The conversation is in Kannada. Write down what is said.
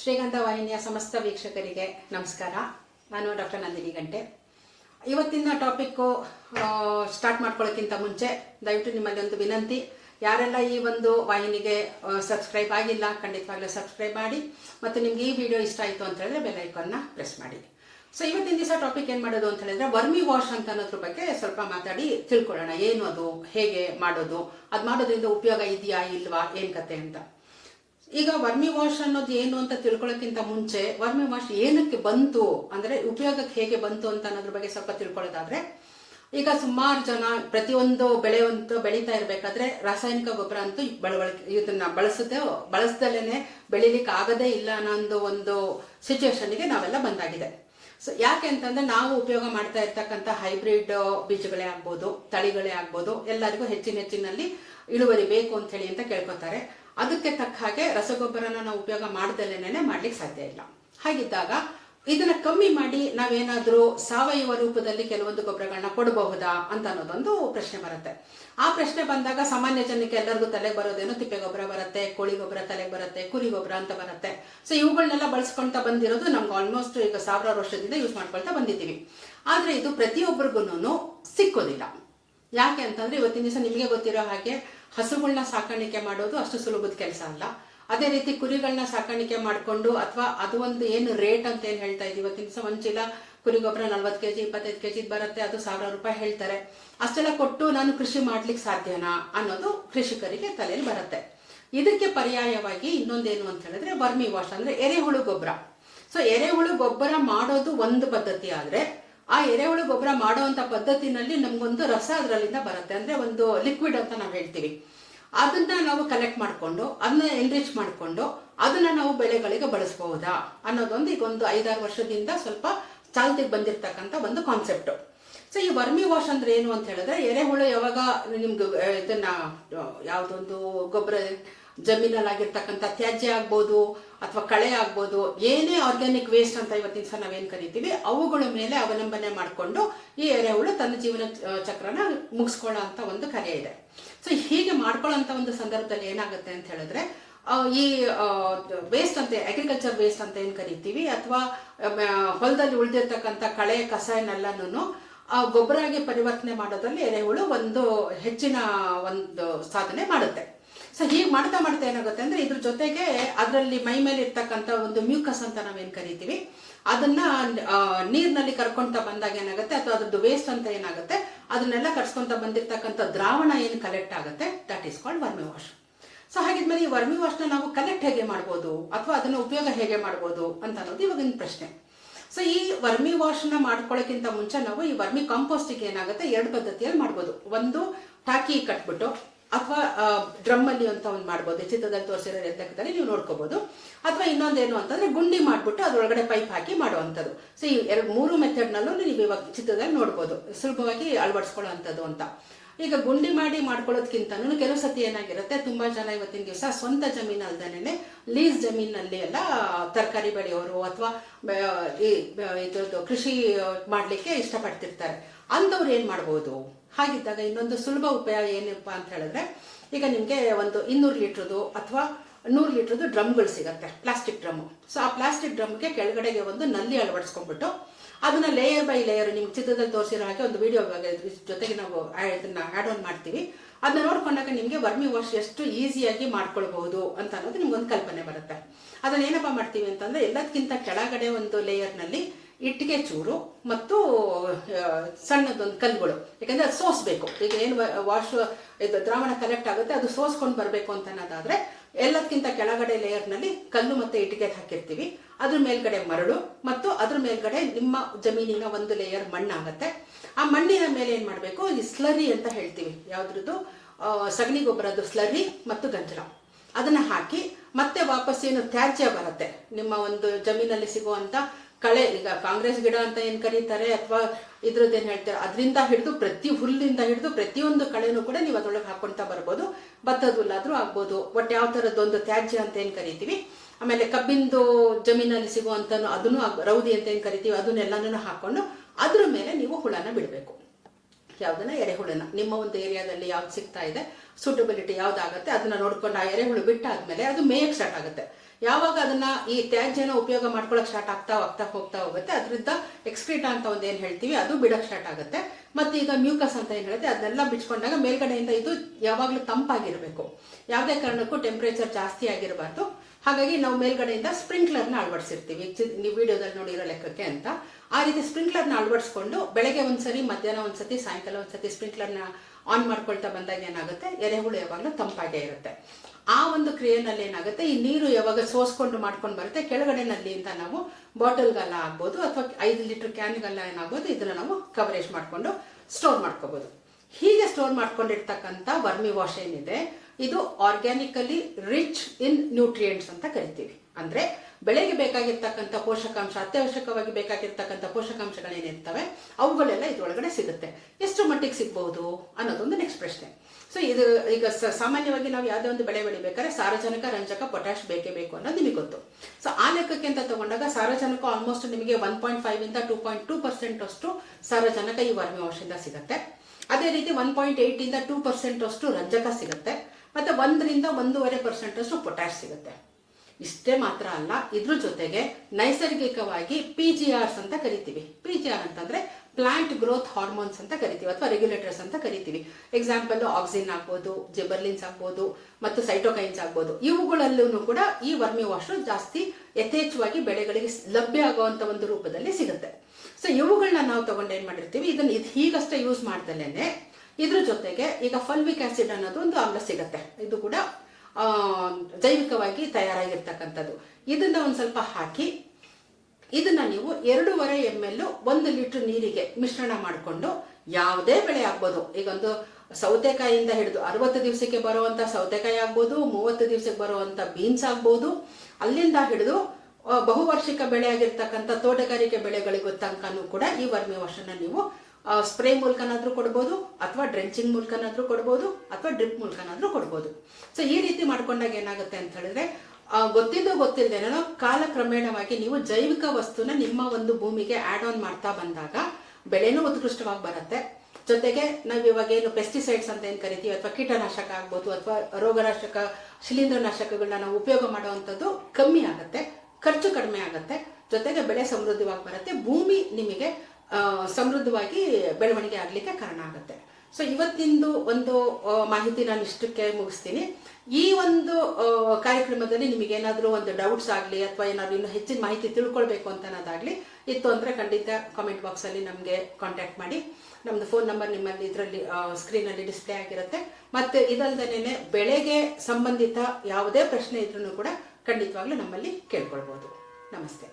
ಶ್ರೀಗಂಧ ವಾಹಿನಿಯ ಸಮಸ್ತ ವೀಕ್ಷಕರಿಗೆ ನಮಸ್ಕಾರ. ನಾನು ಡಾಕ್ಟರ್ ನಂದಿನಿ ಗಂಟೆ. ಇವತ್ತಿನ ಟಾಪಿಕ್ಕು ಸ್ಟಾರ್ಟ್ ಮಾಡ್ಕೊಳ್ಳೋಕ್ಕಿಂತ ಮುಂಚೆ ದಯವಿಟ್ಟು ನಿಮ್ಮಲ್ಲಿ ಒಂದು ವಿನಂತಿ. ಯಾರೆಲ್ಲ ಈ ಒಂದು ವಾಹಿನಿಗೆ ಸಬ್ಸ್ಕ್ರೈಬ್ ಆಗಿಲ್ಲ, ಖಂಡಿತವಾಗ್ಲೂ ಸಬ್ಸ್ಕ್ರೈಬ್ ಮಾಡಿ ಮತ್ತು ನಿಮ್ಗೆ ಈ ವಿಡಿಯೋ ಇಷ್ಟ ಆಯಿತು ಅಂತ ಹೇಳಿದ್ರೆ ಬೆಲ್ ಐಕಾನ್ನ ಪ್ರೆಸ್ ಮಾಡಿ. ಸೊ ಇವತ್ತಿನ ದಿವಸ ಟಾಪಿಕ್ ಏನು ಮಾಡೋದು ಅಂತ ಹೇಳಿದ್ರೆ ವರ್ಮಿ ವಾಶ್ ಅಂತ ಅನ್ನೋದ್ರ ಬಗ್ಗೆ ಸ್ವಲ್ಪ ಮಾತಾಡಿ ತಿಳ್ಕೊಳ್ಳೋಣ. ಏನು ಅದು? ಹೇಗೆ ಮಾಡೋದು? ಅದು ಮಾಡೋದ್ರಿಂದ ಉಪಯೋಗ ಇದೆಯಾ, ಇಲ್ವಾ, ಏನು ಕತೆ ಅಂತ. ಈಗ ವರ್ಮಿ ವಾಶ್ ಅನ್ನೋದು ಏನು ಅಂತ ತಿಳ್ಕೊಳ್ಳೋಕ್ಕಿಂತ ಮುಂಚೆ ವರ್ಮಿ ವಾಶ್ ಏನಕ್ಕೆ ಬಂತು ಅಂದ್ರೆ ಉಪಯೋಗಕ್ಕೆ ಹೇಗೆ ಬಂತು ಅಂತ ಅನ್ನೋದ್ರ ಬಗ್ಗೆ ಸ್ವಲ್ಪ ತಿಳ್ಕೊಳ್ಳೋದಾದ್ರೆ, ಈಗ ಸುಮಾರು ಜನ ಪ್ರತಿಯೊಂದು ಬೆಳೆ ಒಂದು ಬೆಳೀತಾ ಇರಬೇಕಾದ್ರೆ ರಾಸಾಯನಿಕ ಗೊಬ್ಬರ ಅಂತೂ ಬಳವಳಿಕೆ ಇದನ್ನ ಬಳಸದೆ ಬಳಸ್ದಲೇ ಬೆಳಿಲಿಕ್ಕೆ ಆಗದೇ ಇಲ್ಲ ಅನ್ನೋ ಒಂದು ಸಿಚುವೇಶನ್ಗೆ ನಾವೆಲ್ಲ ಬಂದಾಗಿದೆ. ಸೊ ಯಾಕೆ ಅಂತಂದ್ರೆ ನಾವು ಉಪಯೋಗ ಮಾಡ್ತಾ ಇರ್ತಕ್ಕಂಥ ಹೈಬ್ರಿಡ್ ಬೀಜಗಳೇ ಆಗ್ಬೋದು, ತಳಿಗಳೇ ಆಗ್ಬೋದು, ಎಲ್ಲರಿಗೂ ಹೆಚ್ಚಿನ ಹೆಚ್ಚಿನಲ್ಲಿ ಇಳುವರಿ ಬೇಕು ಅಂತ ಹೇಳಿ ಅಂತ ಕೇಳ್ಕೊತಾರೆ. ಅದಕ್ಕೆ ತಕ್ಕ ಹಾಗೆ ರಸಗೊಬ್ಬರನ ನಾವು ಉಪಯೋಗ ಮಾಡ್ದಲೇನೆ ಮಾಡ್ಲಿಕ್ಕೆ ಸಾಧ್ಯ ಇಲ್ಲ. ಹಾಗಿದ್ದಾಗ ಇದನ್ನ ಕಮ್ಮಿ ಮಾಡಿ ನಾವೇನಾದರೂ ಸಾವಯವ ರೂಪದಲ್ಲಿ ಕೆಲವೊಂದು ಗೊಬ್ಬರಗಳನ್ನ ಕೊಡಬಹುದಾ ಅಂತ ಅನ್ನೋದೊಂದು ಪ್ರಶ್ನೆ ಬರುತ್ತೆ. ಆ ಪ್ರಶ್ನೆ ಬಂದಾಗ ಸಾಮಾನ್ಯ ಜನಕ್ಕೆ ಎಲ್ಲರಿಗೂ ತಲೆ ಬರೋದೇನು ತಿಪ್ಪೆ ಗೊಬ್ಬರ ಬರುತ್ತೆ, ಕೋಳಿ ಗೊಬ್ಬರ ತಲೆಗೆ ಬರುತ್ತೆ, ಕುರಿ ಗೊಬ್ಬರ ಅಂತ ಬರುತ್ತೆ. ಸೊ ಇವುಗಳನ್ನೆಲ್ಲ ಬಳಸ್ಕೊಳ್ತಾ ಬಂದಿರೋದು ನಮ್ಗೆ ಆಲ್ಮೋಸ್ಟ್ ಈಗ ಸಾವಿರಾರು ವರ್ಷದಿಂದ ಯೂಸ್ ಮಾಡ್ಕೊಳ್ತಾ ಬಂದಿದ್ದೀವಿ. ಆದರೆ ಇದು ಪ್ರತಿಯೊಬ್ಬರಿಗೂ ಸಿಕ್ಕೋದಿಲ್ಲ. ಯಾಕೆ ಅಂತಂದ್ರೆ ಇವತ್ತಿನ ದಿವಸ ನಿಮಗೆ ಗೊತ್ತಿರೋ ಹಾಗೆ ಹಸುಗಳನ್ನ ಸಾಕಾಣಿಕೆ ಮಾಡೋದು ಅಷ್ಟು ಸುಲಭದ ಕೆಲಸ ಅಲ್ಲ. ಅದೇ ರೀತಿ ಕುರಿಗಳನ್ನ ಸಾಕಾಣಿಕೆ ಮಾಡಿಕೊಂಡು ಅಥವಾ ಅದು ಒಂದು ಏನು ರೇಟ್ ಅಂತ ಏನು ಹೇಳ್ತಾ ಇದ್ದೀವಿ, ಇವತ್ತಿನ ದಿವಸ ಒಂದು ಚೀಲ ಕುರಿ ಗೊಬ್ಬರ ನಲ್ವತ್ತು ಕೆಜಿ, ಇಪ್ಪತ್ತೈದು ಕೆಜಿ ಬರುತ್ತೆ, ಅದು ಸಾವಿರ ರೂಪಾಯಿ ಹೇಳ್ತಾರೆ. ಅಷ್ಟೆಲ್ಲ ಕೊಟ್ಟು ನಾನು ಕೃಷಿ ಮಾಡ್ಲಿಕ್ಕೆ ಸಾಧ್ಯನಾ ಅನ್ನೋದು ಕೃಷಿಕರಿಗೆ ತಲೆಯಲ್ಲಿ ಬರುತ್ತೆ. ಇದಕ್ಕೆ ಪರ್ಯಾಯವಾಗಿ ಇನ್ನೊಂದೇನು ಅಂತ ಹೇಳಿದ್ರೆ ವರ್ಮಿ ವಾಶ್ ಅಂದ್ರೆ ಎರೆಹುಳು ಗೊಬ್ಬರ. ಸೊ ಎರೆಹುಳು ಗೊಬ್ಬರ ಮಾಡೋದು ಒಂದು ಪದ್ಧತಿ ಆದ್ರೆ ಆ ಎರೆಹುಳು ಗೊಬ್ಬರ ಮಾಡುವಂತ ಪದ್ಧತಿನಲ್ಲಿ ನಮ್ಗೊಂದು ರಸ ಅದರಲ್ಲಿಂದ ಬರುತ್ತೆ. ಅಂದ್ರೆ ಒಂದು ಲಿಕ್ವಿಡ್ ಅಂತ ನಾವು ಹೇಳ್ತೀವಿ. ಅದನ್ನ ನಾವು ಕಲೆಕ್ಟ್ ಮಾಡಿಕೊಂಡು ಅದನ್ನ ಎನ್ರಿಚ್ ಮಾಡಿಕೊಂಡು, ಅದನ್ನ ನಾವು ಬೆಳೆಗಳಿಗೆ ಬಳಸಬಹುದಾ ಅನ್ನೋದೊಂದು ಈಗ ಒಂದು ಐದಾರು ವರ್ಷದಿಂದ ಸ್ವಲ್ಪ ಚಾಲ್ತಿಗೆ ಬಂದಿರತಕ್ಕಂತ ಒಂದು ಕಾನ್ಸೆಪ್ಟ್ ಸೊ ಈ ವರ್ಮಿ ವಾಶ್ ಅಂದ್ರೆ ಏನು ಅಂತ ಹೇಳಿದ್ರೆ, ಎರೆಹುಳು ಯಾವಾಗ ನಿಮ್ಗೆ, ಇದನ್ನ, ಯಾವ್ದೊಂದು ಗೊಬ್ಬರ ಜಮೀನಲ್ಲಾಗಿರ್ತಕ್ಕಂಥ ತ್ಯಾಜ್ಯ ಆಗ್ಬೋದು ಅಥವಾ ಕಳೆ ಆಗ್ಬೋದು, ಏನೇ ಆರ್ಗ್ಯಾನಿಕ್ ವೇಸ್ಟ್ ಅಂತ ಇವತ್ತಿನ ಸಹ ನಾವೇನು ಕರಿತೀವಿ, ಅವುಗಳ ಮೇಲೆ ಅವಲಂಬನೆ ಮಾಡಿಕೊಂಡು ಈ ಎರೆಹುಳು ತನ್ನ ಜೀವನ ಚಕ್ರನ ಮುಗಿಸ್ಕೊಳ್ಳೋ ಅಂತ ಒಂದು ಕರೆ ಇದೆ. ಸೊ ಹೀಗೆ ಮಾಡ್ಕೊಳ್ಳೋಂಥ ಒಂದು ಸಂದರ್ಭದಲ್ಲಿ ಏನಾಗುತ್ತೆ ಅಂತ ಹೇಳಿದ್ರೆ ಈ ವೇಸ್ಟ್ ಅಂತ ಅಗ್ರಿಕಲ್ಚರ್ ವೇಸ್ಟ್ ಅಂತ ಏನು ಕರಿತೀವಿ, ಅಥವಾ ಹೊಲದಲ್ಲಿ ಉಳಿದಿರ್ತಕ್ಕಂಥ ಕಳೆ ಕಸನೆಲ್ಲನೂ ಗೊಬ್ಬರ ಆಗಿ ಪರಿವರ್ತನೆ ಮಾಡೋದ್ರಲ್ಲಿ ಎರೆಹುಳು ಒಂದು ಹೆಚ್ಚಿನ ಒಂದು ಸಾಧನೆ ಮಾಡುತ್ತೆ. ಸೊ ಹೀಗೆ ಮಾಡ್ತಾ ಮಾಡ್ತಾ ಏನಾಗುತ್ತೆ ಅಂದ್ರೆ ಇದ್ರ ಜೊತೆಗೆ ಅದರಲ್ಲಿ ಮೈ ಮೇಲೆ ಇರ್ತಕ್ಕಂಥ ಒಂದು ಮ್ಯೂಕಸ್ ಅಂತ ನಾವೇನು ಕರಿತೀವಿ? ಅದನ್ನ ನೀರಿನಲ್ಲಿ ಕರ್ಕೊಂತ ಬಂದಾಗ ಏನಾಗುತ್ತೆ? ಅಥವಾ ಅದ್ರದ್ದು ವೇಸ್ಟ್ ಅಂತ ಏನಾಗುತ್ತೆ? ಅದನ್ನೆಲ್ಲ ಕರ್ಸ್ಕೊಂತ ಬಂದಿರ್ತಕ್ಕಂಥ ದ್ರಾವಣ ಏನು ಕಲೆಕ್ಟ್ ಆಗುತ್ತೆ? That is called vermiwash so ಹಾಗಿದ್ಮೇಲೆ ಈ ವರ್ಮಿ ವಾಶ್ನ ನಾವು ಕಲೆಕ್ಟ್ ಹೇಗೆ ಮಾಡ್ಬೋದು? ಅಥವಾ ಅದನ್ನು ಉಪಯೋಗ ಹೇಗೆ ಮಾಡ್ಬೋದು ಅಂತ ಅನ್ನೋದು ಇವಾಗಿನ ಪ್ರಶ್ನೆ. ಸೊ ಈ ವರ್ಮಿ ವಾಶ್ನ ಮಾಡ್ಕೊಳ್ಳೋಕ್ಕಿಂತ ಮುಂಚೆ ನಾವು ಈ ವರ್ಮಿ ಕಾಂಪೋಸ್ಟಿಗೆ ಏನಾಗುತ್ತೆ? ಎರಡು ಪದ್ಧತಿಯಲ್ಲಿ ಮಾಡ್ಬೋದು. ಒಂದು, ಟಾಕಿ ಕಟ್ಬಿಟ್ಟು ಅಥವಾ ಡ್ರಮ್ ಅಲ್ಲಿ ಅಂತ ಒಂದು ಮಾಡ್ಬೋದು. ಚಿತ್ರದಲ್ಲಿ ತೋರಿಸಿರೋ ಲೆಕ್ಕದಲ್ಲಿ ನೀವು ನೋಡ್ಕೋಬಹುದು ಅಥವಾ ಇನ್ನೊಂದೇನು ಅಂತಂದ್ರೆ ಗುಂಡಿ ಮಾಡ್ಬಿಟ್ಟು ಅದ್ರೊಳಗಡೆ ಪೈಪ್ ಹಾಕಿ ಮಾಡುವಂಥದ್ದು. ಸೊ ಈ ಎರಡು, ಮೂರು ಮೆಥಡ್ನಲ್ಲೂ ನೀವು ಇವಾಗ ಚಿತ್ರದಲ್ಲಿ ನೋಡ್ಬೋದು. ಸುಲಭವಾಗಿ ಅಳವಡಿಸ್ಕೊಳ್ಳೋ ಅಂಥದ್ದು ಅಂತ. ಈಗ ಗುಂಡಿ ಮಾಡಿ ಮಾಡ್ಕೊಳ್ಳೋದಕ್ಕಿಂತನೂ ಕೆಲವು ಸತಿ ಏನಾಗಿರುತ್ತೆ, ತುಂಬಾ ಜನ ಇವತ್ತಿನ ದಿವಸ ಸ್ವಂತ ಜಮೀನು ಅಲ್ದೇನೆ ಲೀಸ್ ಜಮೀನಲ್ಲಿ ಎಲ್ಲ ತರಕಾರಿ ಬೆಳೆಯೋರು ಅಥವಾ ಇದ್ರದ್ದು ಕೃಷಿ ಮಾಡ್ಲಿಕ್ಕೆ ಇಷ್ಟಪಡ್ತಿರ್ತಾರೆ. ಅಂಥವ್ರು ಏನು ಮಾಡ್ಬೋದು? ಹಾಗಿದ್ದಾಗ ಇನ್ನೊಂದು ಸುಲಭ ಉಪಾಯ ಏನಪ್ಪ ಅಂತ ಹೇಳಿದ್ರೆ, ಈಗ ನಿಮಗೆ ಒಂದು ಇನ್ನೂರು ಲೀಟ್ರದು ಅಥವಾ ನೂರು ಲೀಟ್ರದ್ದು ಡ್ರಮ್ಗಳು ಸಿಗುತ್ತೆ, ಪ್ಲಾಸ್ಟಿಕ್ ಡ್ರಮ್ ಸೊ ಆ ಪ್ಲಾಸ್ಟಿಕ್ ಡ್ರಮ್ಗೆ ಕೆಳಗಡೆಗೆ ಒಂದು ನಲ್ಲಿ ಅಳವಡಿಸ್ಕೊಂಡ್ಬಿಟ್ಟು ಅದನ್ನ ಲೇಯರ್ ಬೈ ಲೇಯರ್ ನಿಮ್ಗೆ ಚಿತ್ರದಲ್ಲಿ ತೋರಿಸಿರೋ ಹಾಗೆ ಒಂದು ವಿಡಿಯೋ ಜೊತೆಗೆ ನಾವು ಇದನ್ನ ಆಡ್ ಆನ್ ಮಾಡ್ತೀವಿ. ಅದನ್ನ ನೋಡ್ಕೊಂಡಾಗ ನಿಮಗೆ ವರ್ಮಿ ವಾಶ್ ಎಷ್ಟು ಈಸಿಯಾಗಿ ಮಾಡ್ಕೊಳ್ಬಹುದು ಅಂತ ಅನ್ನೋದು ನಿಮ್ಗೊಂದು ಕಲ್ಪನೆ ಬರುತ್ತೆ. ಅದನ್ನ ಏನಪ್ಪ ಮಾಡ್ತೀವಿ ಅಂತಂದ್ರೆ ಎಲ್ಲದಕ್ಕಿಂತ ಕೆಳಗಡೆ ಒಂದು ಲೇಯರ್ನಲ್ಲಿ ಇಟ್ಟಿಗೆ ಚೂರು ಮತ್ತು ಸಣ್ಣದೊಂದು ಕಲ್ಲುಗಳು. ಯಾಕಂದ್ರೆ ಅದು ಸೋಸ್ಬೇಕು. ಈಗ ಏನು ವಾಶ್, ಇದು ದ್ರಾವಣ ಕಲೆಕ್ಟ್ ಆಗುತ್ತೆ, ಅದು ಸೋಸ್ಕೊಂಡು ಬರಬೇಕು ಅಂತ ಅನ್ನೋದಾದ್ರೆ ಎಲ್ಲದಕ್ಕಿಂತ ಕೆಳಗಡೆ ಲೇಯರ್ನಲ್ಲಿ ಕಲ್ಲು ಮತ್ತೆ ಇಟ್ಟಿಗೆ ಹಾಕಿರ್ತೀವಿ. ಅದ್ರ ಮೇಲ್ಗಡೆ ಮರಳು ಮತ್ತು ಅದ್ರ ಮೇಲ್ಗಡೆ ನಿಮ್ಮ ಜಮೀನಿನ ಒಂದು ಲೇಯರ್ ಮಣ್ಣಾಗತ್ತೆ. ಆ ಮಣ್ಣಿನ ಮೇಲೆ ಏನು ಮಾಡಬೇಕು? ಈ ಸ್ಲರಿ ಅಂತ ಹೇಳ್ತೀವಿ. ಯಾವುದ್ರದ್ದು? ಸಗಣಿ ಗೊಬ್ಬರದ್ದು ಸ್ಲರಿ ಮತ್ತು ಗಂಜಲ. ಅದನ್ನ ಹಾಕಿ ಮತ್ತೆ ವಾಪಸ್ ಏನು ತ್ಯಾಜ್ಯ ಬರುತ್ತೆ. ನಿಮ್ಮ ಒಂದು ಜಮೀನಲ್ಲಿ ಸಿಗುವಂತ ಕಳೆ, ಈಗ ಕಾಂಗ್ರೆಸ್ ಗಿಡ ಅಂತ ಏನ್ ಕರೀತಾರೆ ಅಥವಾ ಇದ್ರದ್ದು ಏನ್ ಹೇಳ್ತಾರೆ, ಅದರಿಂದ ಹಿಡಿದು ಪ್ರತಿ ಹುಲ್ಲಿಂದ ಹಿಡಿದು ಪ್ರತಿಯೊಂದು ಕಳೆನೂ ಕೂಡ ನೀವು ಅದ್ರೊಳಗೆ ಹಾಕೊಂತ ಬರ್ಬೋದು. ಭತ್ತದ ಹುಲ್ಲಾದ್ರೂ ಆಗ್ಬೋದು. ಒಟ್ಟು ಯಾವ ತರದೊಂದು ತ್ಯಾಜ್ಯ ಅಂತ ಏನ್ ಕರಿತೀವಿ? ಆಮೇಲೆ ಕಬ್ಬಿಂದು ಜಮೀನಲ್ಲಿ ಸಿಗುವಂತ ಅದನ್ನು ರೌದಿ ಅಂತ ಏನ್ ಕರಿತೀವಿ, ಅದನ್ನೆಲ್ಲನೂ ಹಾಕೊಂಡು ಅದ್ರ ಮೇಲೆ ನೀವು ಹುಳನ ಬಿಡಬೇಕು. ಯಾವುದನ್ನ ಎರೆಹುಳನ, ನಿಮ್ಮ ಒಂದು ಏರಿಯಾದಲ್ಲಿ ಯಾವ್ದು ಸಿಗ್ತಾ ಇದೆ ಸೂಟಬಿಲಿಟಿ ಯಾವ್ದಾಗುತ್ತೆ, ಅದನ್ನ ನೋಡ್ಕೊಂಡು ಆ ಎರೆಹುಳು ಬಿಟ್ಟಾದ್ಮೇಲೆ ಅದು ಮೇಯಕ್ಕೆ ಸ್ಟಾರ್ಟ್ ಆಗುತ್ತೆ. ಯಾವಾಗ ಅದನ್ನ ಈ ತ್ಯಾಜ್ಯನ ಉಪಯೋಗ ಮಾಡ್ಕೊಳಕ್ ಸ್ಟಾರ್ಟ್ ಆಗ್ತಾ ಹೋಗ್ತಾ ಹೋಗ್ತಾ ಹೋಗುತ್ತೆ, ಅದರಿಂದ ಎಕ್ಸ್ಕ್ರೀಟ ಅಂತ ಒಂದು ಏನ್ ಹೇಳ್ತೀವಿ, ಅದು ಬಿಡಕ್ ಸ್ಟಾರ್ಟ್ ಆಗುತ್ತೆ. ಮತ್ತೆ ಈಗ ಮ್ಯೂಕಸ್ ಅಂತ ಏನ್ ಹೇಳುತ್ತೆ, ಅದನ್ನೆಲ್ಲ ಬಿಚ್ಕೊಂಡಾಗ ಮೇಲ್ಗಡೆಯಿಂದ ಇದು ಯಾವಾಗಲೂ ತಂಪಾಗಿರ್ಬೇಕು. ಯಾವುದೇ ಕಾರಣಕ್ಕೂ ಟೆಂಪರೇಚರ್ ಜಾಸ್ತಿ ಆಗಿರಬಾರ್ದು. ಹಾಗಾಗಿ ನಾವು ಮೇಲ್ಗಡೆಯಿಂದ ಸ್ಪ್ರಿಂಕ್ಲರ್ನ ಅಳವಡಿಸಿರ್ತೀವಿ. ನೀವು ವಿಡಿಯೋದಲ್ಲಿ ನೋಡಿರೋ ಲೆಕ್ಕಕ್ಕೆ ಅಂತ. ಆ ರೀತಿ ಸ್ಪ್ರಿಂಕ್ಲರ್ನ ಅಳವಡಿಸ್ಕೊಂಡು ಬೆಳಗ್ಗೆ ಒಂದ್ಸರಿ, ಮಧ್ಯಾಹ್ನ ಒಂದ್ಸತಿ, ಸಾಯಂಕಾಲ ಒಂದ್ಸತಿ ಸ್ಪ್ರಿಂಕ್ಲರ್ನ ಆನ್ ಮಾಡ್ಕೊಳ್ತಾ ಬಂದಾಗ ಏನಾಗುತ್ತೆ? ಎರೆಹುಳು ಯಾವಾಗಲೂ ತಂಪಾಗೇ ಇರುತ್ತೆ. ಆ ಒಂದು ಕ್ರಿಯೆನಲ್ಲಿ ಏನಾಗುತ್ತೆ? ಈ ನೀರು ಯಾವಾಗ ಸೋಸ್ಕೊಂಡು ಮಾಡ್ಕೊಂಡು ಬರುತ್ತೆ? ಕೆಳಗಡೆನಲ್ಲಿ ಅಂತ ನಾವು ಬಾಟಲ್ಗೆಲ್ಲ ಆಗ್ಬೋದು ಅಥವಾ ಐದು ಲೀಟರ್ ಕ್ಯಾನ್ಗೆಲ್ಲ ಏನಾಗ್ಬೋದು? ಇದನ್ನ ನಾವು ಕವರೇಜ್ ಮಾಡಿಕೊಂಡು ಸ್ಟೋರ್ ಮಾಡ್ಕೋಬಹುದು ಹೀಗೆ ಸ್ಟೋರ್ ಮಾಡ್ಕೊಂಡಿರ್ತಕ್ಕಂಥ ವರ್ಮಿ ವಾಶ್ ಏನಿದೆ? ಇದು ಆರ್ಗ್ಯಾನಿಕಲಿ ರಿಚ್ ಇನ್ ನ್ಯೂಟ್ರಿಯೆಂಟ್ಸ್ ಅಂತ ಕರಿತೀವಿ. ಅಂದ್ರೆ ಬೆಳೆಗೆ ಬೇಕಾಗಿರ್ತಕ್ಕಂಥ ಪೋಷಕಾಂಶ, ಅತ್ಯವಶ್ಯಕವಾಗಿ ಬೇಕಾಗಿರ್ತಕ್ಕಂಥ ಪೋಷಕಾಂಶಗಳೇನಿರ್ತವೆ, ಅವುಗಳೆಲ್ಲ ಇದರೊಳಗಡೆ ಸಿಗುತ್ತೆ. ಎಷ್ಟು ಮಟ್ಟಿಗೆ ಸಿಗ್ಬಹುದು ಅನ್ನೋದೊಂದು ನೆಕ್ಸ್ಟ್ ಪ್ರಶ್ನೆ. ಸೊ ಇದು ಈಗ ಸಾಮಾನ್ಯವಾಗಿ ನಾವು ಯಾವುದೇ ಒಂದು ಬೆಳೆ ಬೆಳಿಬೇಕಾದ್ರೆ ಸಾರಜನಕ, ರಂಜಕ ಪೊಟ್ಯಾಶ್ ಬೇಕೇ ಬೇಕು ಅನ್ನೋದು ನಿಮಗೆ ಗೊತ್ತು. ಸೊ ಆ ಲೆಕ್ಕಕ್ಕೆ ಅಂತ ತಗೊಂಡಾಗ ಸಾರಜನಕ ಆಲ್ಮೋಸ್ಟ್ ನಿಮಗೆ ಒನ್ ಪಾಯಿಂಟ್ ಫೈವ್ ಇಂದ ಟೂ ಪಾಯಿಂಟ್ ಟೂ ಪರ್ಸೆಂಟ್ ಅಷ್ಟು ಸಾರಜನಕ ಈ ವರ್ಮಿ ಸಿಗುತ್ತೆ. ಅದೇ ರೀತಿ ಒನ್ ಪಾಯಿಂಟ್ ಏಟ್ ಇಂದ ಟೂ ಪರ್ಸೆಂಟ್ ಅಷ್ಟು ರಂಜಕ ಸಿಗುತ್ತೆ. ಮತ್ತೆ ಒಂದರಿಂದ ಒಂದೂವರೆ ಪರ್ಸೆಂಟಷ್ಟು ಪೊಟ್ಯಾಶ್ ಸಿಗುತ್ತೆ. ಇಷ್ಟೇ ಮಾತ್ರ ಅಲ್ಲ, ಇದ್ರ ಜೊತೆಗೆ ನೈಸರ್ಗಿಕವಾಗಿ ಪಿ ಜಿ ಆರ್ಸ್ ಅಂತ ಕರಿತೀವಿ. ಪಿ ಜಿ ಆರ್ ಅಂತಂದ್ರೆ ಪ್ಲಾಂಟ್ ಗ್ರೋತ್ ಹಾರ್ಮೋನ್ಸ್ ಅಂತ ಕರಿತೀವಿ, ಅಥವಾ ರೆಗ್ಯುಲೇಟರ್ಸ್ ಅಂತ ಕರಿತೀವಿ. ಎಕ್ಸಾಂಪಲ್ ಆಕ್ಸಿನ್ ಆಗ್ಬೋದು ಜೆಬರ್ಲಿನ್ಸ್ ಆಗ್ಬೋದು ಮತ್ತು ಸೈಟೋಕೈನ್ಸ್ ಆಗ್ಬೋದು ಇವುಗಳಲ್ಲೂ ಕೂಡ ಈ ವರ್ಮಿ ವಾಶ್ ಜಾಸ್ತಿ ಯಥೇಚ್ಛವಾಗಿ ಬೆಳೆಗಳಿಗೆ ಲಭ್ಯ ಆಗುವಂತ ಒಂದು ರೂಪದಲ್ಲಿ ಸಿಗುತ್ತೆ. ಸೊ ಇವುಗಳನ್ನ ನಾವು ತಗೊಂಡು ಏನು ಮಾಡಿರ್ತೀವಿ, ಇದನ್ನ ಇದು ಹೀಗಷ್ಟೇ ಯೂಸ್ ಮಾಡ್ದಲೇನೆ ಇದ್ರ ಜೊತೆಗೆ ಈಗ ಫಲ್ವಿಕ್ ಆಸಿಡ್ ಅನ್ನೋದು ಒಂದು ಆಮ್ಲ ಸಿಗುತ್ತೆ. ಇದು ಕೂಡ ಜೈವಿಕವಾಗಿ ತಯಾರಾಗಿರ್ತಕ್ಕಂಥದ್ದು. ಇದನ್ನ ಒಂದು ಸ್ವಲ್ಪ ಹಾಕಿ, ಇದನ್ನ ನೀವು ಎರಡೂವರೆ ಎಂ ಎಲ್ ಒಂದು ಲೀಟರ್ ನೀರಿಗೆ ಮಿಶ್ರಣ ಮಾಡಿಕೊಂಡು ಯಾವುದೇ ಬೆಳೆ ಆಗ್ಬೋದು. ಈಗ ಒಂದು ಸೌತೆಕಾಯಿಯಿಂದ ಹಿಡಿದು ಅರವತ್ತು ದಿವಸಕ್ಕೆ ಬರುವಂಥ ಸೌತೆಕಾಯಿ ಆಗ್ಬೋದು, ಮೂವತ್ತು ದಿವಸಕ್ಕೆ ಬರುವಂಥ ಬೀನ್ಸ್ ಆಗ್ಬೋದು. ಅಲ್ಲಿಂದ ಹಿಡಿದು ಬಹುವಾರ್ಷಿಕ ಬೆಳೆ ಆಗಿರ್ತಕ್ಕಂಥ ತೋಟಗಾರಿಕೆ ಬೆಳೆಗಳಿಗೂ ತನಕನೂ ಕೂಡ ಈ ವರ್ಮಿ ವರ್ಷನ ನೀವು ಸ್ಪ್ರೇ ಮೂಲಕನಾದ್ರೂ ಕೊಡ್ಬೋದು, ಅಥವಾ ಡ್ರೆಂಚಿಂಗ್ ಮೂಲಕನಾದ್ರೂ ಕೊಡ್ಬೋದು, ಅಥವಾ ಡ್ರಿಪ್ ಮೂಲಕನಾದ್ರೂ ಕೊಡ್ಬೋದು. ಸೊ ಈ ರೀತಿ ಮಾಡ್ಕೊಂಡಾಗ ಏನಾಗುತ್ತೆ ಅಂತ ಹೇಳಿದ್ರೆ ಗೊತ್ತಿದ್ದು ಗೊತ್ತಿಲ್ಲದೇನೋ ಕಾಲಕ್ರಮೇಣವಾಗಿ ನೀವು ಜೈವಿಕ ವಸ್ತುನ ನಿಮ್ಮ ಒಂದು ಭೂಮಿಗೆ ಆಡ್ ಆನ್ ಮಾಡ್ತಾ ಬಂದಾಗ ಬೆಳೆನೂ ಉತ್ಕೃಷ್ಟವಾಗಿ ಬರುತ್ತೆ. ಜೊತೆಗೆ ನಾವು ಇವಾಗ ಏನು ಪೆಸ್ಟಿಸೈಡ್ಸ್ ಅಂತ ಏನು ಕರಿತೀವಿ, ಅಥವಾ ಕೀಟನಾಶಕ ಆಗ್ಬೋದು, ಅಥವಾ ರೋಗನಾಶಕ, ಶಿಲೀಂಧ್ರನಾಶಕಗಳನ್ನ ನಾವು ಉಪಯೋಗ ಮಾಡುವಂಥದ್ದು ಕಮ್ಮಿ ಆಗುತ್ತೆ, ಖರ್ಚು ಕಡಿಮೆ ಆಗುತ್ತೆ. ಜೊತೆಗೆ ಬೆಳೆ ಸಮೃದ್ಧವಾಗಿ ಬರುತ್ತೆ. ಭೂಮಿ ನಿಮಗೆ ಸಮೃದ್ಧವಾಗಿ ಬೆಳವಣಿಗೆ ಆಗಲಿಕ್ಕೆ ಕಾರಣ ಆಗುತ್ತೆ. ಸೊ ಇವತ್ತಿಂದು ಒಂದು ಮಾಹಿತಿ ನಾನು ಇಷ್ಟಕ್ಕೆ ಮುಗಿಸ್ತೀನಿ. ಈ ಒಂದು ಕಾರ್ಯಕ್ರಮದಲ್ಲಿ ನಿಮಗೆ ಏನಾದರೂ ಒಂದು ಡೌಟ್ಸ್ ಆಗಲಿ ಅಥವಾ ಏನಾದರೂ ಇನ್ನೂ ಹೆಚ್ಚಿನ ಮಾಹಿತಿ ತಿಳ್ಕೊಳ್ಬೇಕು ಅಂತ ಅನ್ನೋದಾಗಲಿ, ಇತ್ತು ಅಂದರೆ ಖಂಡಿತ ಕಾಮೆಂಟ್ ಬಾಕ್ಸಲ್ಲಿ ನಮಗೆ ಕಾಂಟ್ಯಾಕ್ಟ್ ಮಾಡಿ. ನಮ್ಮದು ಫೋನ್ ನಂಬರ್ ನಿಮ್ಮಲ್ಲಿ ಇದರಲ್ಲಿ ಸ್ಕ್ರೀನಲ್ಲಿ ಡಿಸ್ಪ್ಲೇ ಆಗಿರುತ್ತೆ. ಮತ್ತು ಇದಲ್ದೇನೆ ಬೆಳೆಗೆ ಸಂಬಂಧಿತ ಯಾವುದೇ ಪ್ರಶ್ನೆ ಇದ್ರೂ ಕೂಡ ಖಂಡಿತವಾಗ್ಲೂ ನಮ್ಮಲ್ಲಿ ಕೇಳ್ಕೊಳ್ಬೋದು. ನಮಸ್ತೆ.